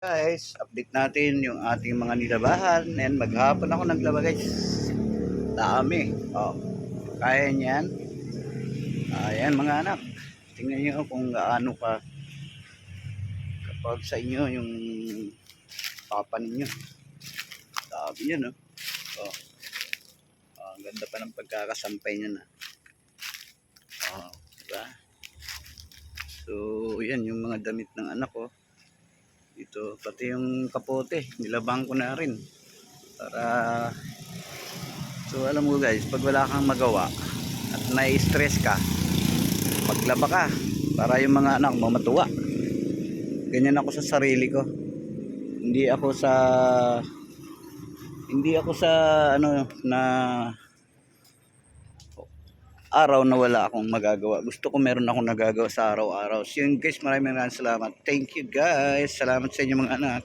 Guys, update natin yung ating mga nilabahan. And maghapon ako naglaba guys. Dami. Oh. Kaya niyan. Ayan mga anak. Tingnan niyo kung gaano ka kapag sa inyo yung papa ninyo. Dami yun oh. Oh. Oh, ang ganda pa ng pagkakasampay niya na. Oh, diba? So, yan yung mga damit ng anak ko. Ito, pati yung kapote, nilabang ko na rin. Para, so alam mo guys, pag wala kang magawa at nai-stress ka, maglaba ka para yung mga anak mo matuwa. Ganyan ako sa sarili ko. Hindi ako sa hindi ako sa ano na araw na wala akong magagawa. Gusto ko meron akong nagagawa sa araw-araw. So yun guys, maraming maraming salamat. Thank you guys. Salamat sa inyo mga anak.